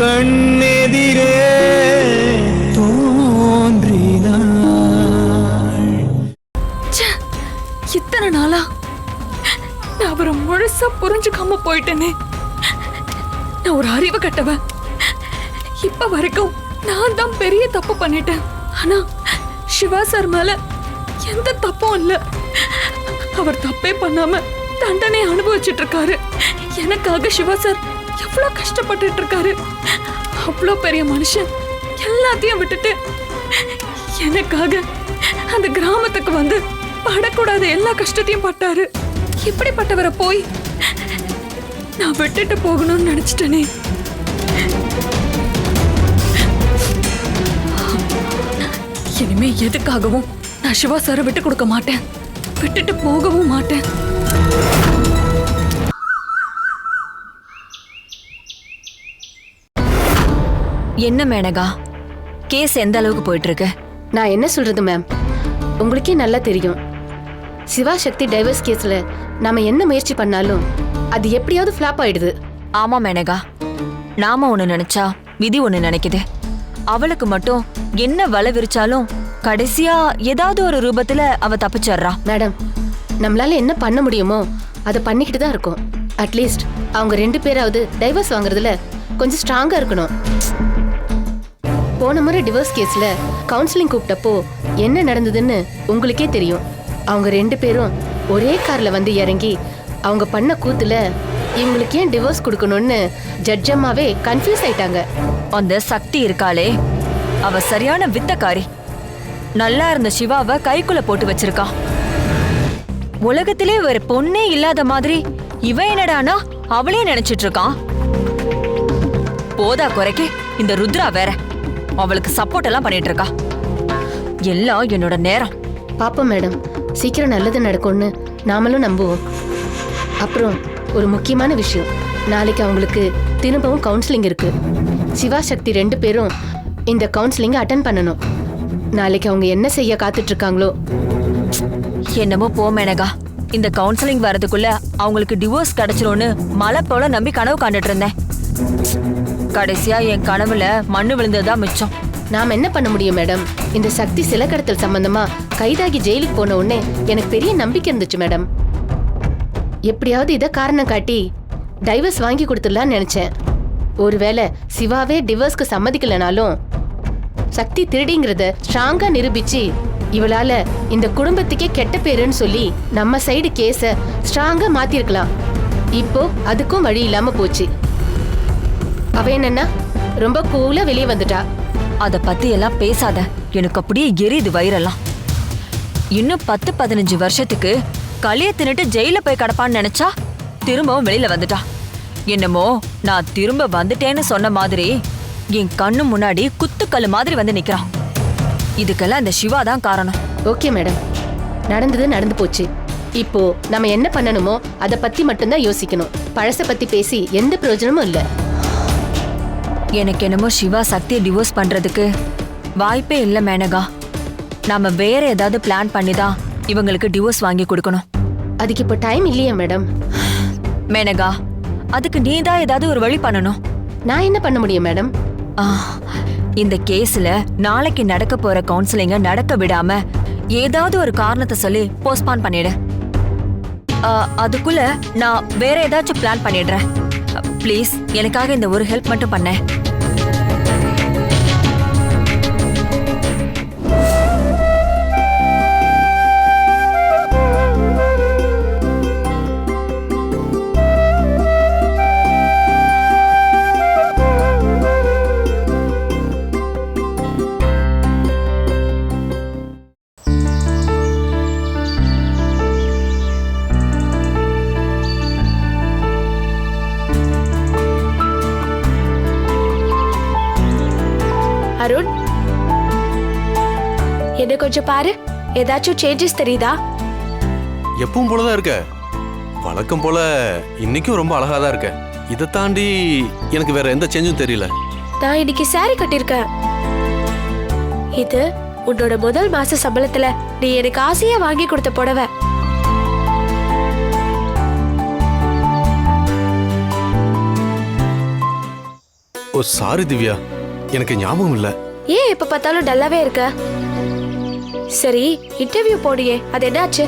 கண்ணெதிரே தோன்றினாள். இத்தனை நாளா? நான் அவரை முழுசா புரிஞ்சுக்காம போயிட்டேனே. நான் ஒரு அறிவு கட்டவன். இப்ப வரைக்கும் நான் தான் பெரிய தப்பு பண்ணிட்டேன். ஆனா சிவா சார் மேல எந்த தப்பும் இல்ல. அவர் தப்பே பண்ணாம தண்டனை அனுபவிச்சிட்டு இருக்காரு. எனக்காக சிவா சார் எவ்வளோ கஷ்டப்பட்டுட்டு இருக்காரு அவ்வளோ பெரிய மனுஷன். எல்லாத்தையும் விட்டுட்டு எனக்காக அந்த கிராமத்துக்கு வந்து படக்கூடாத எல்லா கஷ்டத்தையும் பட்டாரு. இப்படிப்பட்டவரை போய் நான் விட்டுட்டு போகணும்னு நினச்சிட்டேனே. இனிமே எதுக்காகவும் நான் சிவா சாரை விட்டு கொடுக்க மாட்டேன். விட்டுட்டு போகவும் மாட்டேன். என்ன மேனகா? கேஸ் எந்த அளவுக்கு போயிட்டு இருக்கு நான் என்ன சொல்றது மேம் உங்களுக்கே நல்லா தெரியும். சிவா சக்தி டைவர்ஸ் கேஸ்ல நாம என்ன முயற்சி பண்ணாலும் அது எப்படியாவது ஃபிளாப் ஆயிடுது. ஆமா மேனகா. நாம ஒண்ணு நினைச்சா விதி ஒண்ணு நினைக்குது. அவளுக்கு மட்டும் என்ன வலை விரிச்சாலும் கடைசியா ஏதாவது ஒரு ரூபத்துல அவ தப்பிச்சிடுறா. மேடம் நம்மளால என்ன பண்ண முடியுமோ அதை பண்ணிக்கிட்டு தான் இருக்கோம். அட்லீஸ்ட் அவங்க ரெண்டு பேராவது டைவர்ஸ் வாங்குறதுல கொஞ்சம் ஸ்ட்ராங்கா இருக்கணும். போன முறை டிவோர்ஸ் கேஸ்ல கவுன்சிலிங் கூப்பிட்டப்போ என்ன நடந்ததுன்னு உங்களுக்கே தெரியும். அவங்க ரெண்டு பேரும் ஒரே கார்ல வந்து இறங்கி அவங்க பண்ண கூத்துல இவங்களுக்கு ஏன் டிவோர்ஸ் கொடுக்கணும்னு ஜட்ஜம்மாவே கன்ஃபியூஸ் ஆயிட்டாங்க. அந்த சக்தி இருக்காளே. அவ சரியான வித்தக்காரி. நல்லா இருந்த சிவாவை கைக்குள்ள போட்டு வச்சிருக்கா. உலகத்திலே ஒரு பொண்ணே இல்லாத மாதிரி இவன் என்னடானா அவளே நினைச்சிட்டு இருக்கான் போதா குறைக்கு இந்த ருத்ரா வேற. அவளுக்கு சப்போர்ட் எல்லாம் பண்ணிட்டு இருக்கா எல்லாம் என்னோட நேரம். பாப்போம் மேடம். சீக்கிரம் நல்லது நடக்கும்னு நாமளும் நம்புவோம். அப்புறம் ஒரு முக்கியமான விஷயம். நாளைக்கு அவங்களுக்கு திரும்பவும் கவுன்சிலிங் இருக்கு. சிவா சக்தி ரெண்டு பேரும் இந்த கவுன்சிலிங்கை அட்டன் பண்ணணும். நாளைக்கு அவங்க என்ன செய்ய காத்துட்டு இருக்காங்களோ என்னமோ போ மேனகா. இந்த கவுன்சிலிங் வரதுக்குள்ள அவங்களுக்கு டிவோர்ஸ் கிடைச்சிரும்னு மலை போல நம்பி கனவு காண்டுட்டு இருந்தேன். கடைசியா என் கனவுல மண்ணு விழுந்ததா மிச்சம். நாம என்ன பண்ண முடியும் மேடம்? இந்த சக்தி சில கடத்தல் சம்பந்தமா கைதாகி ஜெயிலுக்கு போன உடனே எனக்கு பெரிய நம்பிக்கை இருந்துச்சு மேடம். எப்படியாவது இதை காரணம் காட்டி டைவர்ஸ் வாங்கி கொடுத்துடலாம்னு நினைச்சேன். ஒருவேளை சிவாவே டிவர்ஸ்க்கு சம்மதிக்கலனாலும் சக்தி திருடிங்கிறத ஸ்ட்ராங்கா நிரூபிச்சு இவளால இந்த குடும்பத்துக்கே கெட்ட பேருன்னு சொல்லி நம்ம சைடு கேஸ ஸ்ட்ராங்கா மாத்திருக்கலாம். இப்போ அதுக்கும் வழி இல்லாம போச்சு. அவ என்னன்னா ரொம்ப கூலா வெளியே வந்துட்டா. அத பத்தி எல்லாம் பேசாத. எனக்கு அப்படியே எரியுது வயிறெல்லாம். இன்னும் பத்து பதினஞ்சு வருஷத்துக்கு களிய தின்னுட்டு ஜெயில போய் கிடப்பான்னு நினைச்சா திரும்பவும் வெளியில வந்துட்டா. என்னமோ நான் திரும்ப வந்துட்டேன்னு சொன்ன மாதிரி என் கண்ணு முன்னாடி குத்துக்கல்லு மாதிரி வந்து நிக்கிறான். இதுக்கெல்லாம் இந்த சிவா தான் காரணம். Okay madam. நடந்தது நடந்து போச்சு. இப்போ நம்ம என்ன பண்ணணுமோ அதை பத்தி மட்டும்தான் யோசிக்கணும். பழச பத்தி பேசி எந்த பிரயோஜனமும் இல்ல. எனக்கு என்னமோ சிவா சக்தியை டிவோர்ஸ் பண்றதுக்கு வாய்ப்பே இல்ல மேனகா. நாம வேற ஏதாவது பிளான் பண்ணி தான் இவங்களுக்கு டிவோர்ஸ் வாங்கி கொடுக்கணும். அதுக்கு இப்போ டைம் இல்லையா மேடம் மேனகா அதுக்கு நீ தான் ஏதாவது ஒரு வழி பண்ணணும். நான் என்ன பண்ண முடியும் மேடம் இந்த கேஸ்ல நாளைக்கு நடக்க போற கவுன்சிலிங்க நடக்க விடாம ஏதாவது ஒரு காரணத்தை சொல்லி போஸ்ட்பான் பண்ணிடு. அதுக்குள்ள நான் வேற ஏதாச்சும் பிளான் பண்ணிடுறேன். ப்ளீஸ் எனக்காக இந்த ஒரு ஹெல்ப் மட்டும் பண்ண. கொஞ்சம் பாரு. ஏதாச்சும் சேஞ்சஸ் தெரியுதா? எப்பவும் போலதான் இருக்க. வழக்கம் போல இன்னைக்கும் ரொம்ப அழகா தான் இருக்க. இதை தாண்டி எனக்கு வேற எந்த சேஞ்சும் தெரியல. நான் இன்னைக்கு saree கட்டியிருக்கேன். இது உன்னோட முதல் மாச சம்பளத்துல நீ எனக்கு ஆசையா வாங்கி கொடுத்த புடவை. Oh sorry Divya. எனக்கு ஞாபகம் இல்லை. ஏன் எப்ப பார்த்தாலும் டல்லாவே இருக்க? சரி இன்டர்வியூ போனியே அது என்னாச்சு?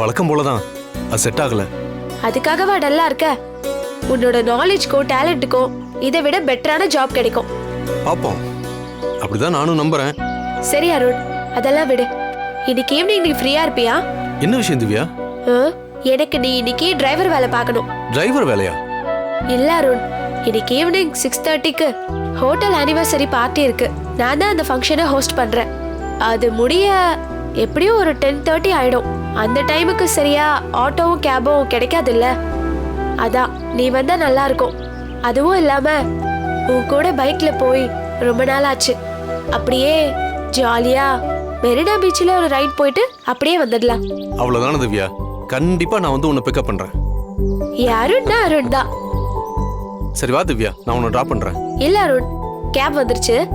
வழக்கம் போல தான் அது செட் ஆகல. அதுக்காகவா டல்லா இருக்க. உன்னோட நாலேஜ்க்கோ டேலண்ட்டுக்கோ இதை விட பெட்டரான ஜாப் கிடைக்கும். பார்ப்போம் அப்படிதான் நானும் நம்புறேன். சரி அருண். அதெல்லாம் விடு. இன்னைக்கு ஈவினிங் நீ ஃப்ரீயா இருப்பியா? என்ன விஷயம் திவ்யா? எனக்கு நீ இன்னைக்கு டிரைவர் வேலை பார்க்கணும். டிரைவர் வேலையா? இல்ல அருண். இன்னைக்கு ஈவினிங் சிக்ஸ் தேர்ட்டிக்கு ஹோட்டல் ஆனிவர்சரி பார்ட்டி இருக்கு. நான் தான் அந்த ஃபங்க்ஷனை ஹோஸ்ட் பண்றேன். அது முடிய எப்படியும் ஒரு டென் தேர்ட்டி ஆயிடும். அந்த டைமுக்கு சரியா ஆட்டோவும் கேபும் கிடைக்காதுல்ல? அதான் நீ வந்தா நல்லா இருக்கும். அதுவும் இல்லாம உன் கூட பைக்ல போய் ரொம்ப நாள் ஆச்சு. அப்படியே ஜாலியா மெரினா பீச்சில் ஒரு ரைட் போயிட்டு அப்படியே வந்துடலாம். அவ்வளவுதானே திவ்யா? கண்டிப்பா நான் வந்து உன்னை பிக்கப் பண்றேன். அருண்னா அருண் தான் சரி வா திவ்யா நான் உன்னை டிராப் பண்றேன். இல்ல அருண் கேப் வந்துருச்சு.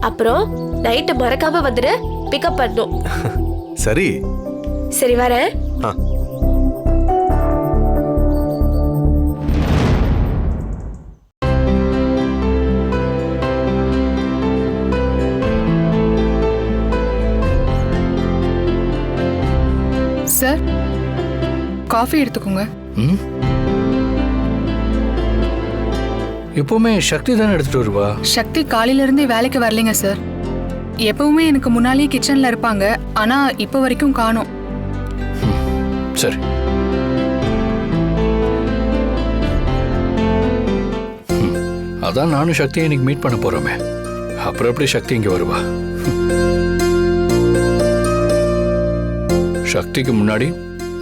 அப்புறம்? நைட்டு மறக்காம வந்துடு பிக்கப் பண்ணும். சரி. சரி வரேன் ஆ. சார் காஃபி எடுத்துக்கோங்க. ம்? எப்பவுமே சக்தி தானே எடுத்துட்டு வருவா? சக்தி காலையில இருந்தே வேலைக்கு வரலைங்க சார் எப்பவுமே எனக்கு முன்னாலேயே கிச்சன்ல இருப்பாங்க. ஆனா இப்ப வரைக்கும் காணோம். சரி. அதான் நானும் சக்தியை இன்னைக்கு மீட் பண்ண போறோமே. அப்புறம் எப்படி சக்தி இங்க வருவா? சக்திக்கு முன்னாடி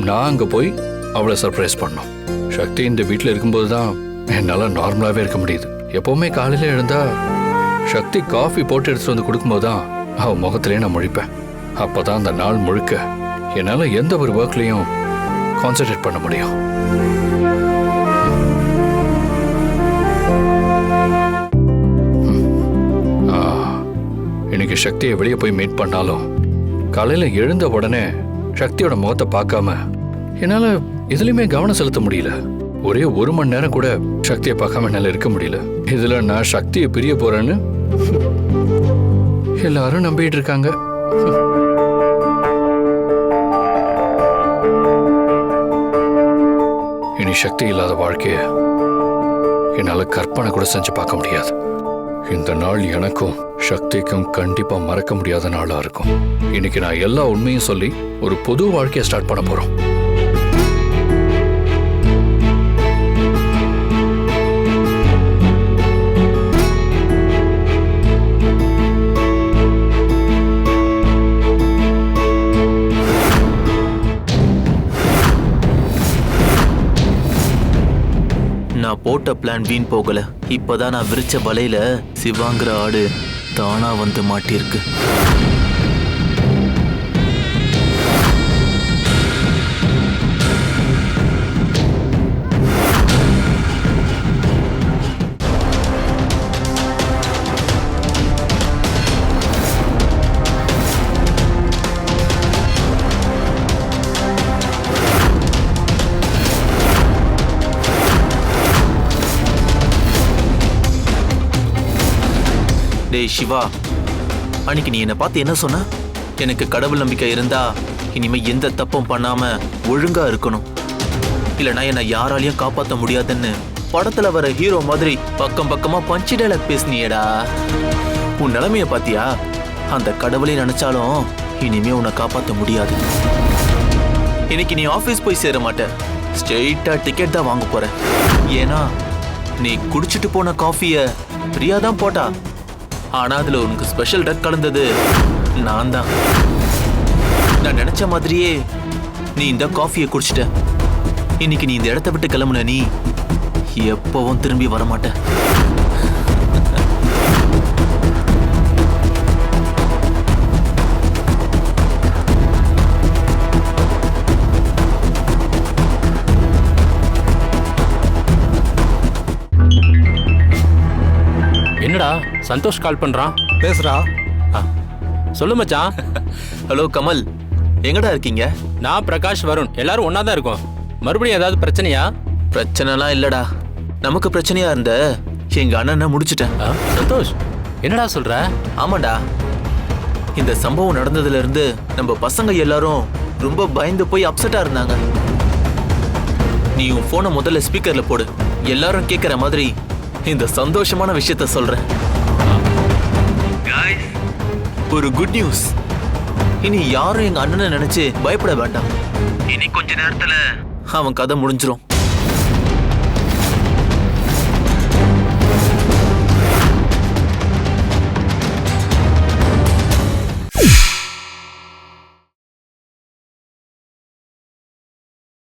நான் அங்க போய் அவளை சர்ப்ரைஸ் பண்ணோம். சக்தி இந்த வீட்டில் இருக்கும்போது தான் என்னால் நார்மலாகவே இருக்க முடியுது. எப்பவுமே காலையில் எழுந்தா சக்தி காஃபி போட்டு எடுத்துட்டு வந்து கொடுக்கும்போது தான் அவன் முகத்திலே நான் முழிப்பேன். அப்போ தான் அந்த நாள் முழுக்க என்னால் எந்த ஒரு ஒர்க்லேயும் கான்சென்ட்ரேட் பண்ண முடியும். இன்னைக்கு சக்தியை வெளியே போய் மீட் பண்ணாலும் காலையில் எழுந்த உடனே சக்தியோட முகத்தை பார்க்காம என்னால் எதுலையுமே கவனம் செலுத்த முடியல. ஒரே ஒரு மணி நேரம் கூட சக்தியை பார்க்காம என்னால் இருக்க முடியல. இதில் நான் சக்தியை பிரிய போகிறேன்னு எல்லாரும் நம்பிட்டு இருக்காங்க இனி சக்தி இல்லாத வாழ்க்கைய என்னால கற்பனை கூட செஞ்சு பார்க்க முடியாது. இந்த நாள் எனக்கும் சக்திக்கும் கண்டிப்பா மறக்க முடியாத நாளா இருக்கும். இன்னைக்கு நான் எல்லா உண்மையும் சொல்லி ஒரு புது வாழ்க்கையை ஸ்டார்ட் பண்ண போறோம். போட்ட பிளான் வீண் போகல. இப்பதான் நான் விரிச்ச வலையில சிவாங்கிற ஆடு தானா வந்து மாட்டியிருக்கு. டே சிவா. அன்னைக்கு நீ என்னை பார்த்து என்ன சொன்ன? எனக்கு கடவுள் நம்பிக்கை இருந்தா இனிமே எந்த தப்பும் பண்ணாம ஒழுங்கா இருக்கணும். இல்லைனா என்னை யாராலையும் காப்பாற்ற முடியாதுன்னு படத்துல வர ஹீரோ மாதிரி பக்கம் பக்கமா பஞ்சு டைலாக் பேசினியடா. உன் நிலைமைய பாத்தியா? அந்த கடவுளை நினைச்சாலும் இனிமே உன்னை காப்பாற்ற முடியாது. இன்னைக்கு நீ ஆபீஸ் போய் சேர மாட்ட. ஸ்ட்ரெயிட்டா டிக்கெட் தான் வாங்க போற ஏன்னா நீ குடிச்சிட்டு போன காஃபிய பிரியா தான் போட்டா. ஆனா அதுல உனக்கு ஸ்பெஷல் டக் கலந்தது. நான் தான் நான் நினைச்ச மாதிரியே நீ இந்த காஃபியை குடிச்சிட்ட. இன்னைக்கு நீ இந்த இடத்த விட்டு கிளம்புன நீ எப்பவும் திரும்பி வரமாட்ட. சந்தோஷ் கால் பண்றான் பேசுறா. சொல்லு மச்சான். ஹலோ கமல். எங்கடா இருக்கீங்க? நான் பிரகாஷ் வருண். எல்லாரும் ஒண்ணா தான் இருக்கோம். மறுபடியும் ஏதாவது பிரச்சனையா? பிரச்சனைலாம் இல்லடா. நமக்கு பிரச்சனையா இருந்த எங்க அண்ணனை முடிச்சிட்டேன். சந்தோஷ் என்னடா சொல்ற? ஆமாண்டா இந்த சம்பவம் நடந்ததுல இருந்து நம்ம பசங்க எல்லாரும் ரொம்ப பயந்து போய் அப்செட்டா இருந்தாங்க. நீ உன் போனை முதல்ல ஸ்பீக்கர்ல போடு. எல்லாரும் கேக்குற மாதிரி இந்த சந்தோஷமான விஷயத்த சொல்றேன். ஒரு குட் நியூஸ் இனி யாரும் எங்க அண்ணனை நினைச்சு பயப்பட வேண்டாம். இனி கொஞ்ச நேரத்துல அவன் கதை முடிஞ்சிரும்.